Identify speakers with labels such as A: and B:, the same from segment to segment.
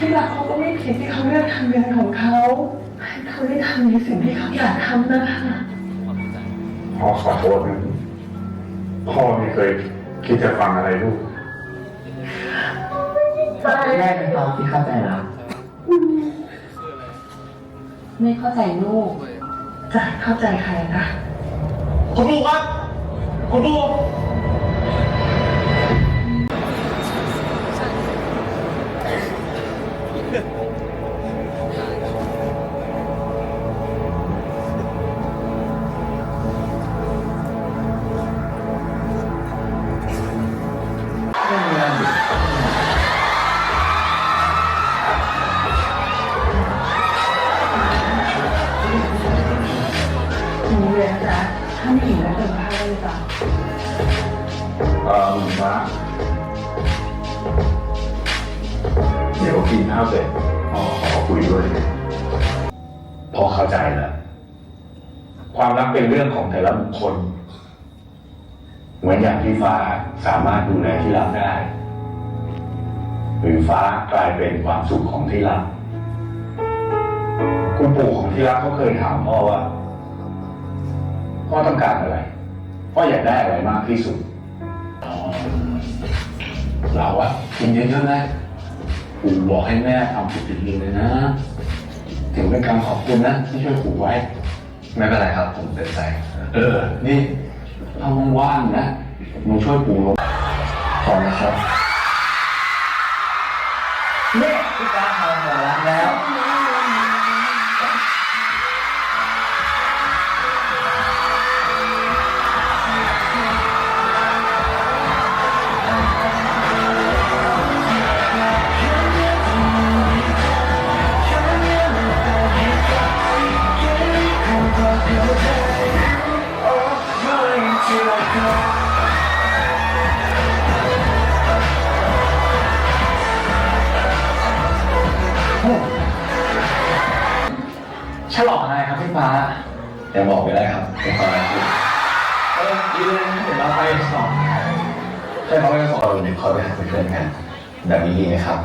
A: ที่รักเขาก็ไม่ผิดที่เขาเลือกทำงานของเขาให้เขาได้ทำในสิ่งที่เขาอยากทำนะคะ
B: พ่อขอโทษนะพ่อไม่เคยคิดจะฟังอะไรลูก
C: แม่เป็นเราที่เข้าใจเรา
D: ไม่เข้าใจลูก
A: จะเข้าใจใครนะ
B: คุณลูกครับคุณลูก
A: หนูเลยนะจ๊ะถ้าไม่หิวแล้วเติมข้าเลยจ้ะ
B: เอ่อหมึงฟ้าเดี๋ยวกินข้าวเสร็จพ่อขอคุยด้วย พอเข้าใจแล้ว ความรักเป็นเรื่องของแต่ละบุคคล เหมือนอย่างที่ฟ้าสามารถดูแลที่รักได้ หรือฟ้ากลายเป็นความสุขของที่รักคุณปู่ของที่รักเขาเคยถามพ่อว่าพ่อต้องการอะไรพ่ออยากได้อะไรมากที่สุดเราอะกินเยอะๆนะปู่บอกให้แม่ทำผิดผิดเลยนะถึงเป็นคำขอบคุณนะที่ช่วยปู่ไว้ ไม่เป็นไรครับผมเต็มใจ เออ นี่ ถ้าว่างๆนะมึงช่วยปูลงขอบนะครับ
C: เนี่ยพี่ก้าทำหัวรักแล้ว พี่ฟ้า
B: ยังบอกไม่ได้ครับเป็นความรักที่
C: เออดีเลยนะเดี๋ยวเราไปสอง
B: ใช่เขาไม่ได้สอนเราเนี่ยเขาไปหาเพื่อนกันแบบนี้ดีไหมครับ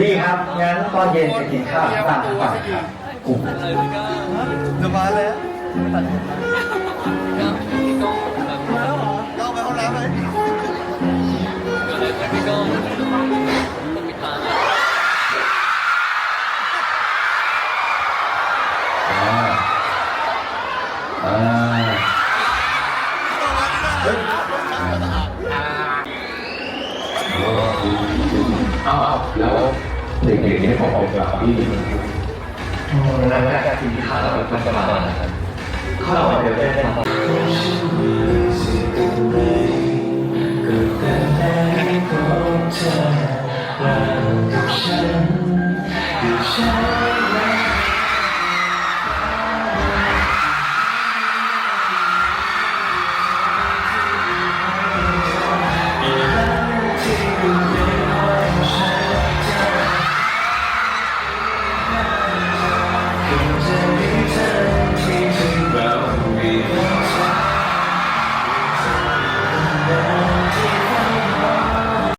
C: ดีครับงั้นตอนเย็นไปกินข้าวที่บ้านก่อนครับกลุ่ม
E: จะมาแล้ว
B: อ่ อาเอาแล้วเด็กๆนี่ผมเอากลับพี่
C: นั่นแหละกินข้าวแล้วก็จะมาข้าวเดี๋ยวได้